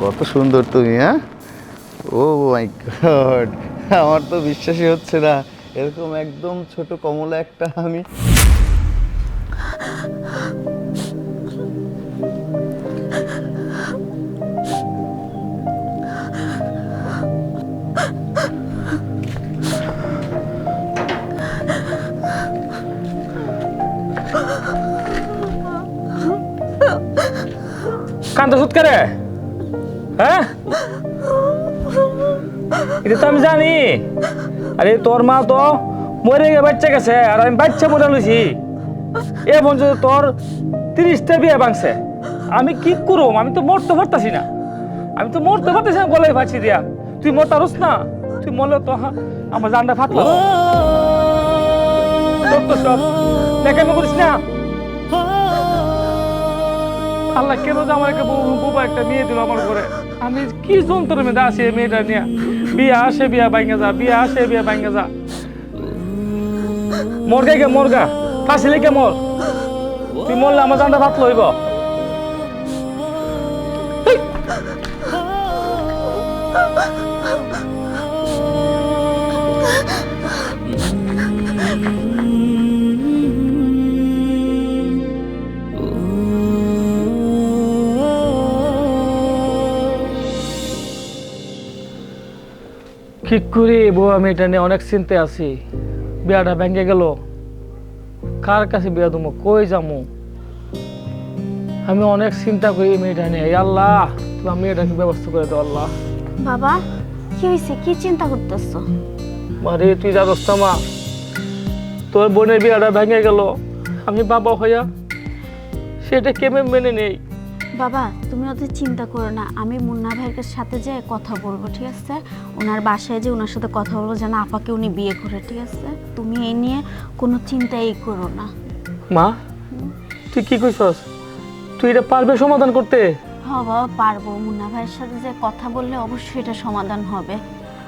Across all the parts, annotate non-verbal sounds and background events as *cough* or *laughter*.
কত সুন্দর তুমি হ্যাঁ? ও মাই গড, আমার তো বিশ্বাসই হচ্ছে না, এরকম একদম ছোট কমলা একটা আমি। কান্ত সুদ করে হ্যাঁ? এটা তো আমি জানি। আরে তোর মা তো মরে গিয়ে বাচ্চা গেছে, আর আমি বাচ্চা মরে লইছি। এ পর্যন্ত তোর তিরিশটা বিয়ে ভাঙছে, আমি কি করব আমি তো মরতে পারতাছি না। আমি তো মরতে পারতেছি না গলায় ফাঁসি দিয়া। তুই মরতারস না? তুই মরলে তো আমার জানটা ফাটলো। তো সব করিস না। আল্লাহ কেন যে আমার একটা বউ- একটা মেয়ে দিল আমার ঘরে? আমি কি যন্ত্রের মধ্যে আসি এই মেয়েটা নিয়ে? বিয়া আসে, বিয়া বাইঙ্গা যা, বিয়া আসে, বিয়া বাইঙ্গা যা। মরগে গে মরগা? ফাঁসিলে কে মর। তুই মরলে আমার জানটা ভাত লইব কি করি বউ আমি এটা নিয়ে অনেক চিন্তে আছি। বিয়াটা ভেঙে গেল। কার কাছে বিয়া দেবো? কই যামু আমি অনেক চিন্তা করি মেয়েটা নিয়ে। আল্লাহ তুমি মেয়েটাকে ব্যবস্থা করে দাও আল্লাহ। বাবা কি হয়েছে কি চিন্তা করতেছো? মারে তুই জানোস না মা। তোর বোনের বিয়াটা ভেঙে গেল। আমি বাবা হইয়া সেটা কেমন মেনে নেই? বাবা তুমি অত চিন্তা করো না। আমি মুন্না ভাইয়ের সাথে যে কথা বলব ঠিক আছে? ওনার বাসায় যে ওনার সাথে কথা বলব যেন আপাকে উনি বিয়ে করে ঠিক আছে? তুমি এই নিয়ে কোনো চিন্তাই করো না। মা তুই কি কইছস? তুই এটা পারবে সমাধান করতে? হ বাবা পারব। মুন্না ভাইয়ের সাথে যে কথা বললে অবশ্যই এটা সমাধান হবে।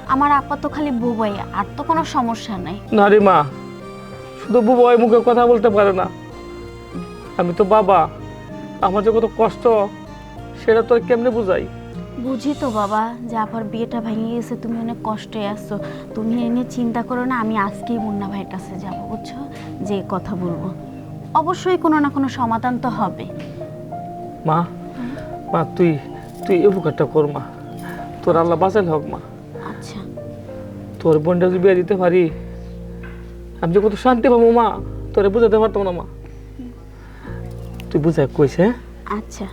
আমার আপা তো খালি বুবাই আর তো কোনো সমস্যা নাই। না রে মা শুধু বুবাই মুখে কথা বলতে পারে না। আমি তো বাবা। আমার যে কত কষ্ট সেটা তোর কেমনে বুঝাই? বুঝি তো বাবা যে আপার বিয়েটা ভেঙে গেছে তুমি অনেক কষ্টে আসছো তুমি এ নিয়ে চিন্তা করো না আমি আজকেই মুন্না ভাইয়ের কাছে যাব বুঝছ? যে কথা বলব। অবশ্যই কোনো না কোনো সমাধান তো হবে। মা মা তুই তুই এই উপকারটা কর মা। তোর আল্লাহ বাঁচাল হোক মা। আচ্ছা। তোর বোনটা যদি বিয়ে দিতে পারি আমি যে কত শান্তি পাবো মা। তোরে বুঝাতে পারতাম না মা। তুই বুঝাই কইস হ্যাঁ? আচ্ছা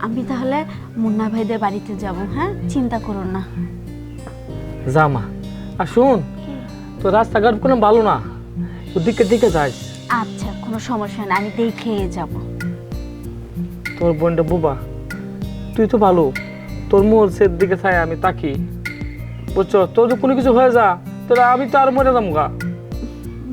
আমি তাহলে মুন্না ভাইদের বাড়িতে যাব হ্যাঁ? চিন্তা করো না। যা মা। আর শুন তোর রাস্তাঘাট কোনো ভালো না। ওদিকে দিকে যাস আচ্ছা কোনো সমস্যা না আমি দেখে যাব। তোর বোনটা বুবা তুই তো ভালো। তোর মোহর দিকে চাই আমি তাকি। বুঝছ? তোর যদি কোনো কিছু হয়ে যা তোরা আমি তো আর মরে যাব গা।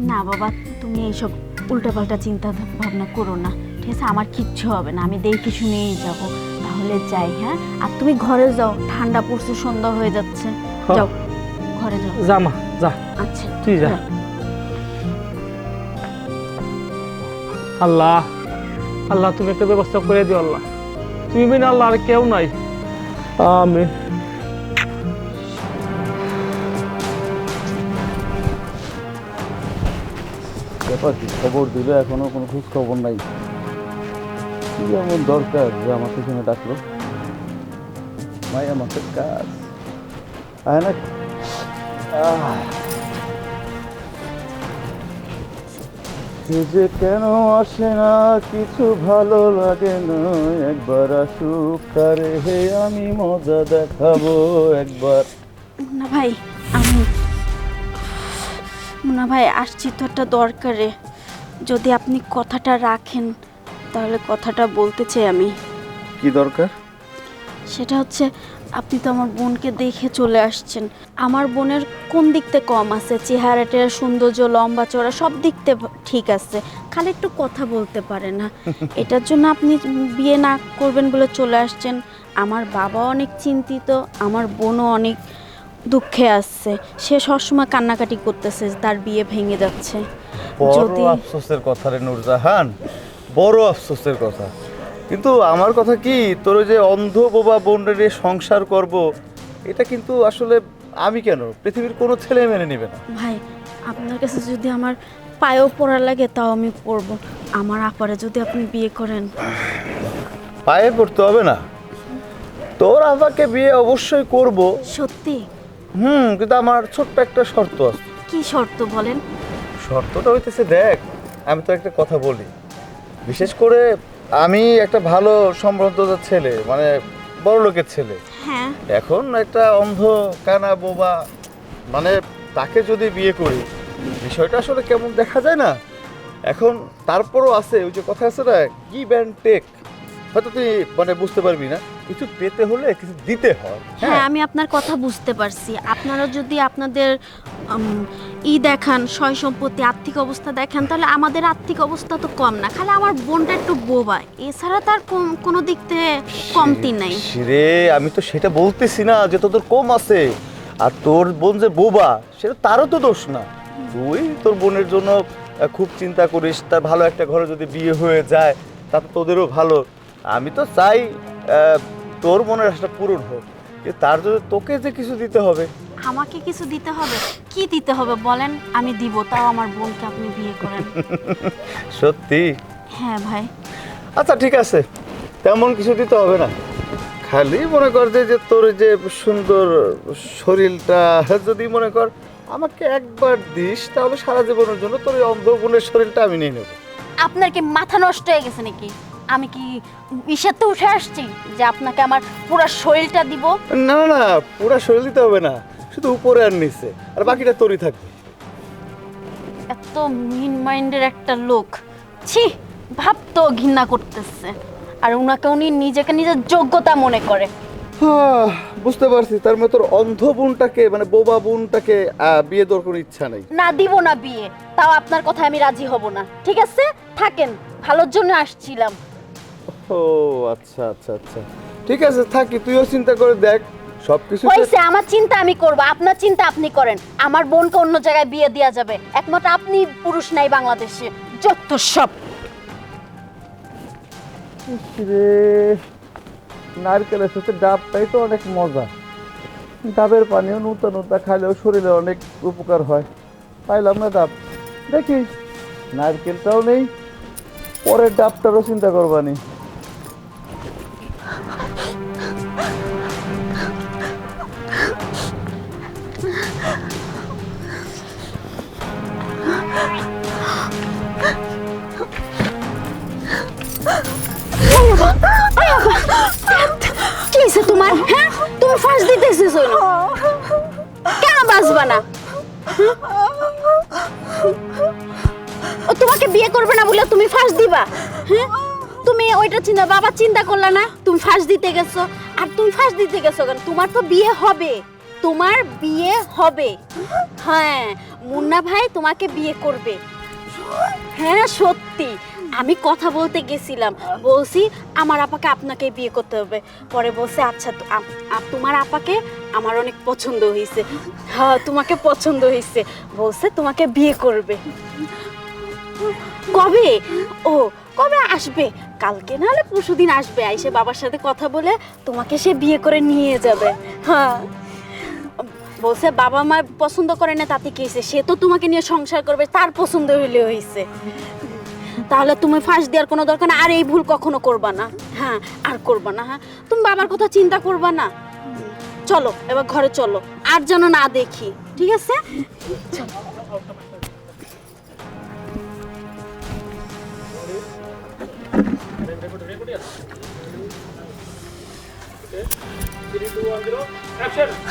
না বাবা তুমি এইসব উল্টাপাল্টা চিন্তা ভাবনা করো না। আছে আমার কিচ্ছু হবে না আমি দেখে শুনেই যাব। তাহলে যাই হ্যাঁ? আর তুমি ঘরে যাও ঠান্ডা পড়ছে সন্ধ্যা হয়ে যাচ্ছে। যাও ঘরে যাও। যা মা যা। আচ্ছা তুই যা। আল্লাহ আল্লাহ তুমি একটা ব্যবস্থা করে দিও আল্লাহ। তুমি বিনা আল্লাহ আর কেউ নাই। আমি ব্যাপার কি? খবর দিল এখনও কোনো খোঁজ খবর নাই। কি এমন দরকার, যে আমার পিছনে ডাকলো। ভাই আমাকে কাজ। আয় না। যে কেন আসে না, কিছু ভালো লাগে না। একবার আসুক তারে হে, আমি মজা দেখাবো একবার। মুন্না ভাই, আমি মুন্না ভাই, আসছি তো একটা দরকারে। যদি আপনি কথাটা রাখেন। তাহলে কথাটা বলতে চাই আমি। কি দরকার? সেটা হচ্ছে আপনি তো আমার বোনকে দেখে চলে আসছেন। আমার বোনের কোন দিকতে কম আছে? চেহারাটা সৌন্দর্য লম্বা চড়া সব দিকতে ঠিক আছে। খালি একটু কথা বলতে পারে না। *laughs* এটার জন্য আপনি বিয়ে না করবেন বলে চলে আসছেন। আমার বাবা অনেক চিন্তিত আমার বোনও অনেক দুঃখে আসছে সে সবসময় কান্নাকাটি করতেছে তার বিয়ে ভেঙে যাচ্ছে। যদি আফসোসের কথা রে নূরজাহান। বড় আফসোসের কথা। কিন্তু আমার কথা কি তোর ওই যে অন্ধ বোবা বোনরে সংসার করব এটা কিন্তু আসলে আমি কেন? পৃথিবীর কোনো ছেলে মেনে নেবে না। ভাই আপনার কাছে যদি আমার পায়েও পড়া লাগে তাও আমি পড়ব। আমার আপারে যদি আপনি বিয়ে করেন। পায়ে পড়তে হবে না। তোর আমাকে বিয়ে অবশ্যই করব। সত্যি? হুম কিন্তু আমার ছোট্ট একটা শর্ত আছে। কি শর্ত বলেন? শর্তটা হইতেছে দেখ আমি তো একটা কথা বলি। বিশেষ করে আমি একটা ভালো সম্ভ্রান্ত ছেলে মানে বড় লোকের ছেলে। হ্যাঁ। এখন একটা অন্ধ কানা বোবা মানে তাকে যদি বিয়ে করি বিষয়টা আসলে কেমন দেখা যায় না? এখন তারপরও আছে ওই যে কথা আছে না গিভ ব্যান্ড টেক হয়তো তুই মানে বুঝতে পারবি না। কিছু পেতে হলে কিছু দিতে হয়। হ্যাঁ আমি আপনার কথা বুঝতে পারছি। আপনারা যদি আপনাদের উম, ই দেখান সয় সম্পত্তি আর্থিক অবস্থা দেখেন তাহলে আমাদের আর্থিক অবস্থা তো কম না। খালি আমার বোনটা একটু বোবা এছাড়া তার কম কোনো দিক থেকে কমতি নাই। রে আমি তো সেটা বলতেছি না যে তোদের কম আছে। আর তোর বোন যে বোবা সেটা তারও তো দোষ না। তুই তোর বোনের জন্য আহ, খুব চিন্তা করিস। তার ভালো একটা ঘরে যদি বিয়ে হয়ে যায় তাতে তোদেরও ভালো। আমি তো চাই আহ, তোর মনের আশাটা পূরণ হোক। যে তার জন্য তোকে যে কিছু দিতে হবে। আমাকে কিছু দিতে হবে? কি দিতে হবে বলেন? আমি দিব তাও আমার বোনকে আপনি বিয়ে করেন। *laughs* সত্যি? হ্যাঁ ভাই। আচ্ছা ঠিক আছে। তেমন কিছু দিতে হবে না। খালি মনে কর যে তোর যে সুন্দর শরীরটা যদি মনে কর আমাকে একবার দিস তাহলে সারা জীবনের জন্য তোর এই অন্ধ বোনের শরীরটা আমি নিয়ে নেব। আপনার কি মাথা নষ্ট হয়ে গেছে নাকি? আমি কি ইসেতে উঠে আসছি যে আপনাকে আমার পুরো শরীরটা দিব? না না পুরো শরীর দিতে হবে না। শুধু উপরে আর নিচে। আর বাকিটা তোরই থাকবে। এত মিন মাইন্ডের একটা লোক। ছি ভাবতেও ঘৃণা করতেছে। আর উনাকে উনি নিজেকে নিজের যোগ্যতা মনে করে। বুঝতে পারছি। তার মানে তোর অন্ধ বোনটাকে মানে বোবা বোনটাকে বিয়ে দেওয়ার কোনো ইচ্ছা নেই। না দিব না বিয়ে। তাও আপনার কথায় আমি রাজি হব না। ঠিক আছে? থাকেন। ভালোর জন্য আসছিলাম। ও আচ্ছা আচ্ছা আচ্ছা। ঠিক আছে থাকি তুইও চিন্তা করে দেখ। সব কিছু হয়েছে আমার চিন্তা আমি করব আপনার চিন্তা আপনি করেন। আমার বোনকে অন্য জায়গায় বিয়ে দেওয়া যাবে। একমাত্র আপনি পুরুষ নাই বাংলাদেশে যত সব। রে নারকেলের সাথে ডাবটাই তো অনেক মজা। ডাবের পানিও নুতা নুতা খাইলেও শরীরে অনেক উপকার হয়। পাইলাম না ডাব। দেখি নারকেলটাও নেই পরের ডাবটারও চিন্তা করবানি হ্যাঁ? তোমাকে বিয়ে করবে না বলে তুমি ফাঁস দিবা? হ্যাঁ? তুমি ওইটা চিন্তা, বাবা চিন্তা করলে না? তুমি ফাঁস দিতে গেছো। আর তুমি ফাঁস দিতে গেছো তোমার তো বিয়ে হবে। তোমার বিয়ে হবে। হ্যাঁ। মুন্না ভাই তোমাকে বিয়ে করবে। হ্যাঁ সত্যি। আমি কথা বলতে গেছিলাম। বলছি, আমার আপাকে আপনাকে বিয়ে করতে হবে। পরে বলছে আচ্ছা তোমার আপাকে আমার অনেক পছন্দ হয়েছে হ্যাঁ তোমাকে পছন্দ হয়েছে বলছে, তোমাকে বিয়ে করবে। কবে? ও, কবে আসবে? কালকে নাহলে পরশু দিন আসবে। আইসে বাবার সাথে কথা বলে তোমাকে সে বিয়ে করে নিয়ে যাবে। হ্যাঁ। বলছে, বাবা মা পছন্দ করে না তাতে কি হয়েছে? সে তো তোমাকে নিয়ে সংসার করবে, তার পছন্দ হইলে হয়েছে তাহলে তুমি ফাঁস দেওয়ার কোনো দরকার না, আর এই ভুল কখনো করবা না। হ্যাঁ আর করবা না হ্যাঁ। তুমি বাবার কথা চিন্তা করবা না। চলো, এবার ঘরে চলো, আর যেন না দেখি, ঠিক আছে।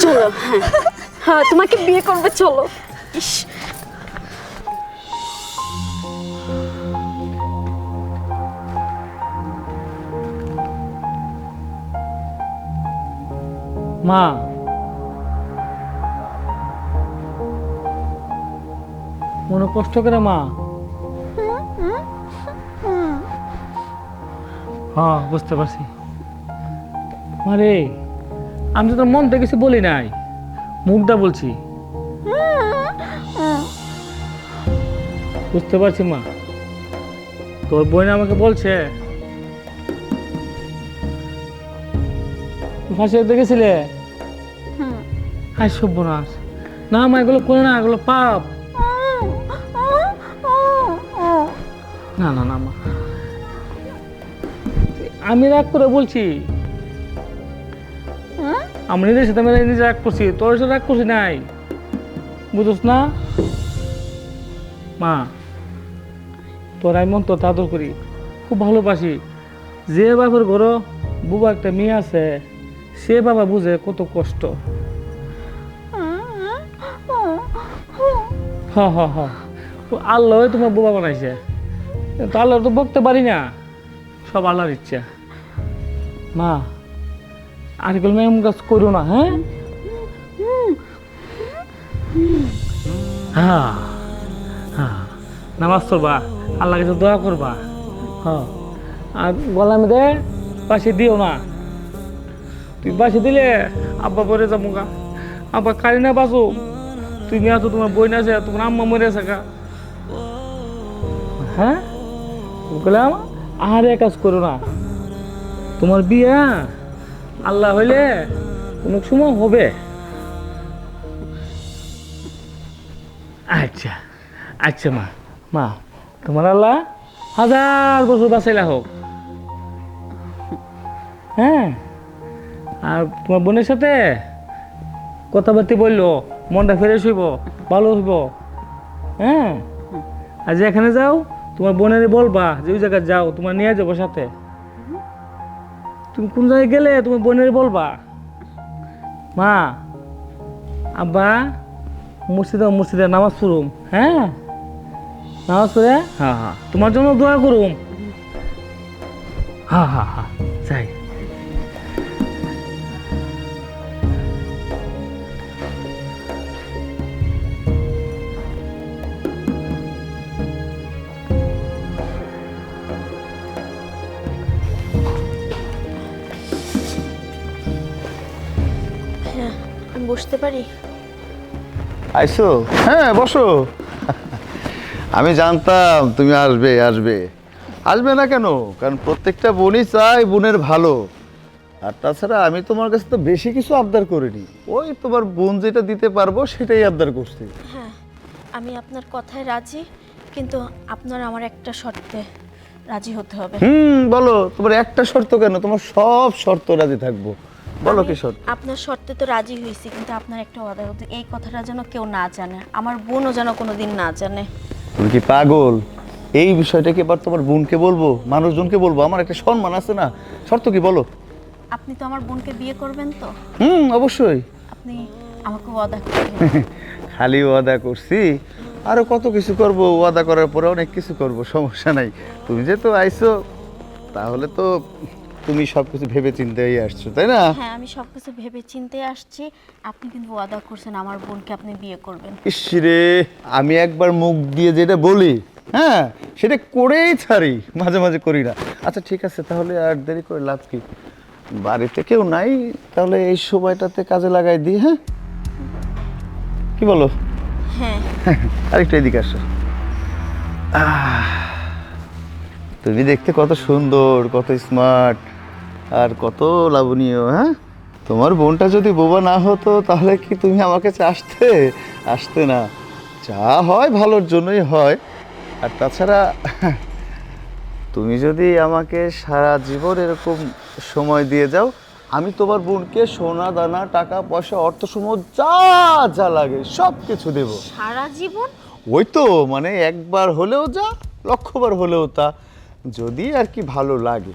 হ্যাঁ হ্যাঁ তোমাকে বিয়ে করবে চলো। ইস। মা। মনে কষ্ট করে মা। হ্যাঁ বুঝতে পারছি। মারে আমি তো তোর মন থেকে কিছু বলি নাই। মুখটা বলছি। বুঝতে পারছি মা। তোর বোন আমাকে বলছে, ফাঁসি দেখেছিলে হাই সব্যনাশ না মা, এগুলো করে না, এগুলো পাপ। না না না মা। আমি রাগ করে বলছি আমি নিজের সাথে আমি নিজে রাগ করছি। তোর সাথে রাগ করছি নাই। বুঝোস না? মা, তোর আমি মন তোর আদর করি। খুব ভালোবাসি। যে বাবার ঘর বুবা একটা মেয়ে আছে, সে বাবা বুঝে কত কষ্ট। হ তো আল্লাহ তোমার বোবা বানাইছে। তো আল্লাহ তো বকতে পারি না। সব আল্লাহর ইচ্ছা। মা আর এমন কাজ করো না হ্যাঁ? হ্যাঁ হ্যাঁ। নামাজ পড়বা আল্লাহ কাছে দোয়া করবা। হ্যাঁ। আর গলা মেদে পাশে দিও না। তুই পাশে দিলে আব্বা পরে যাব গা আব্বা কারি না বাসো নিয়ে আসো, তোমার বই না আছে, তোমার আম্মা মরে আছে গা। হ্যাঁ? বললাম আর এক কাজ করো না। তোমার বিয়া আল্লাহ হইলে কোনো সময় হবে। আচ্ছা আচ্ছা মা মা, তোমার আল্লাহ হাজার বছর বাঁচাইলা হোক। হ্যাঁ আর তোমার বোনের সাথে কথাবার্তি বলল, মনটা ফ্রেশ হইব, ভালো হইব। হ্যাঁ আর যেখানে যাও, তোমার বোনের বলবা যে ওই জায়গায় যাও, তোমার নিয়ে যাব সাথে। তুমি কোন জায়গায় গেলে তুমি বোনের বলবা? মা আব্বা মসজিদে মসজিদে নামাজ পড়ুম হ্যাঁ? নামাজ পড়ে হ্যাঁ হ্যাঁ। তোমার জন্য দোয়া করুম। হ্যাঁ হ্যাঁ হ্যাঁ। যাই। বসতে পারি? আইসো। হ্যাঁ বসো। আমি জানতাম তুমি আসবে আসবে। আসবে না কেন? কারণ প্রত্যেকটা বোনই চাই বোনের ভালো। আর তাছাড়া আমি তোমার কাছে তো বেশি কিছু আবদার করিনি। ওই তোমার বোন যেটা দিতে পারব সেটাই আবদার করছি। হ্যাঁ আমি আপনার কথায় রাজি কিন্তু আপনার আমার একটা শর্তে রাজি হতে হবে। হুম বলো তোমার একটা শর্ত কেন? তোমার সব শর্ত রাজি থাকব। বলো কি শর্ত আপনার শর্তে তো রাজি হয়েছি কিন্তু আপনার একটা ওয়াদা হতো এই কথাটা যেন কেউ না জানে আমার বোনও যেন কোনোদিন না জানে। তুমি কি পাগল? এই বিষয়টা কি এবার তোমার বোনকে বলব? মানুষজনকে বলব? আমার একটা সম্মান আছে না? শর্ত কি বলো? আপনি তো আমার বোনকে বিয়ে করবেন তো? হুম অবশ্যই। আপনি আমাকে ওয়াদা করবেন *laughs* খালি ওয়াদা করছি। আরও কত কিছু করব? ওয়াদা করার পরে অনেক কিছু করব সমস্যা নাই। তুমি যেহেতু আইছো তাহলে তো তুমি সব কিছু ভেবে চিন্তেই আসছো তাই না? হ্যাঁ আমি সবকিছু ভেবে চিন্তে আসছি। আপনি কিন্তু ওয়াদা করছেন আমার বোনকে আপনি বিয়ে করবেন। ইসরে আমি একবার মুখ দিয়ে যেটা বলি হ্যাঁ সেটা করেই ছাড়ি মাঝে মাঝে করি না। আচ্ছা ঠিক আছে তাহলে আর দেরি করে লাভ কি? বাড়িতে কেউ নাই? তাহলে এই সময়টাতে কাজে লাগাই দিই হ্যাঁ? কি বলো? হ্যাঁ। *laughs* আরেকটু এদিকে আসো। তুমি দেখতে কত সুন্দর কত স্মার্ট আর কত লাবণীয় হ্যাঁ? তোমার বোনটা যদি বোবা না হতো তাহলে কি তুমি আমার কাছে আসতে? আসতে না। যা হয় ভালোর জন্যই হয়। আর তাছাড়া তুমি যদি আমাকে সারা জীবন এরকম সময় দিয়ে যাও আমি তোমার বোনকে সোনা দানা টাকা পয়সা অর্থ সমূহ যা যা লাগে সব কিছু দেবো। সারা জীবন? ওই তো মানে একবার হলেও যা লক্ষবার হলেও তা। যদি আর কি ভালো লাগে।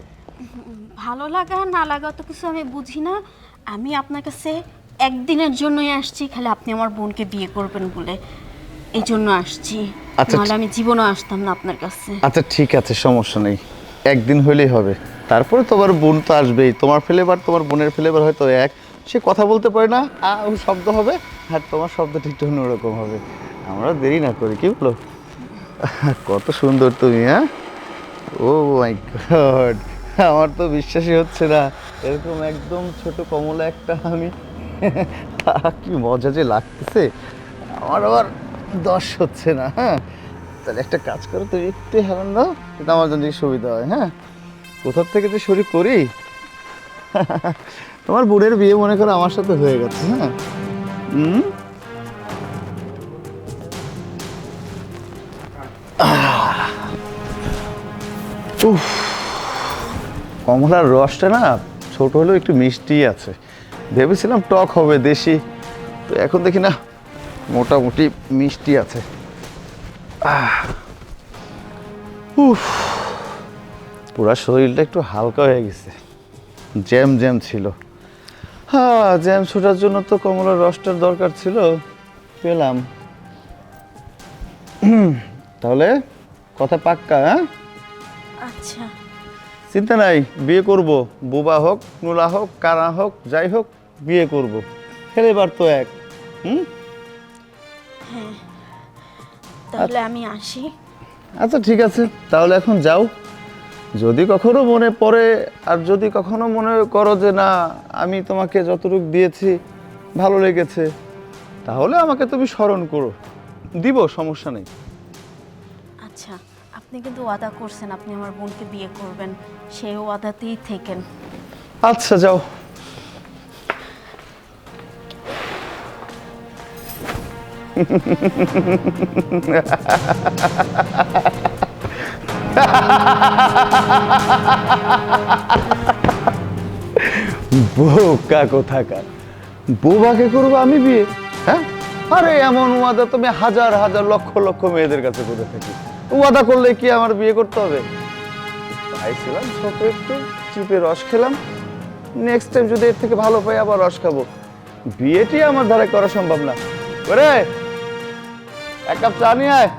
ভালো লাগা না লাগা তো কিছু আমি বুঝি না। আমি আপনার কাছে একদিনের জন্যই আসছি খালি আপনি আমার বোনকে বিয়ে করবেন বলে। এই জন্য আসছি। আচ্ছা, নাহলে আমি জীবনও আসতাম না আপনার কাছে। আচ্ছা ঠিক আছে সমস্যা নেই। একদিন হলেই হবে। তারপরে তোমার বোন তো আসবেই। তোমার ফ্লেভার তোমার বোনের ফ্লেভার হয়তো এক। সে কথা বলতে পারে না আ ও শব্দ হবে আর তোমার শব্দটা একটু অন্যরকম হবে। আমরা দেরি না করি কি বলো? কত সুন্দর তুমি হ্যাঁ? ও মাই গড আমার তো বিশ্বাসই হচ্ছে না। এরকম একদম ছোট কমলা একটা আমি কি মজা যে লাগতেছে। আমার আবার দশ হচ্ছে না হ্যাঁ? তাহলে একটা কাজ করো, তুমি একটু হেলান দাও, এটা আমার জন্য সুবিধা হয় হ্যাঁ? কোথার থেকে যে শুরু করি? তোমার বোনের বিয়ে মনে করো আমার সাথে হয়ে গেছে হ্যাঁ? হুম? উফ! কমলার রসটা না ছোট হলেও একটু মিষ্টি আছে। ভেবেছিলাম টক হবে দেশি, তো এখন দেখি না, মোটামুটি মিষ্টি আছে। উফ, পুরা শরীরটা একটু হালকা হয়ে গেছে। জ্যাম জ্যাম ছিল। হ্যাঁ জ্যাম ছোটার জন্য তো কমলার রসটার দরকার ছিল। পেলাম। তাহলে কথা পাক্কা হ্যাঁ? চিন্তা নাই বিয়ে করব। বুবা হোক নোলা হোক কারা হোক যাই হোক বিয়ে করব। ফেলেবার তো এক হুম? তাহলে আমি আসি। আচ্ছা ঠিক আছে তাহলে এখন যাও। যদি কখনো মনে পড়ে আর যদি কখনো মনে করো যে না আমি তোমাকে যতটুকু দিয়েছি ভালো লেগেছে তাহলে আমাকে তুমি স্মরণ করো। দিব সমস্যা নেই। আচ্ছা। আপনি কিন্তু ওয়াদা করছেন আপনি আমার বোনকে বিয়ে করবেন সেই ওয়াদাতেই থেকেন। আচ্ছা যাও। বোকা কোথাকার। বোবাকে করব আমি বিয়ে? হ্যাঁ? আরে এমন ওয়াদা তুমি হাজার হাজার লক্ষ লক্ষ মেয়েদের কাছে করে থাকি। ওয়াদা করলে কি আমার বিয়ে করতে হবে? পাইছিলাম ছোট একটু, চিপে রস খেলাম। নেক্সট টাইম যদি এর থেকে ভালো পাই আবার রস খাব। বিয়েটি আমার ধারে করা সম্ভব না। করে এক কাপ চা নিয়ে আয়।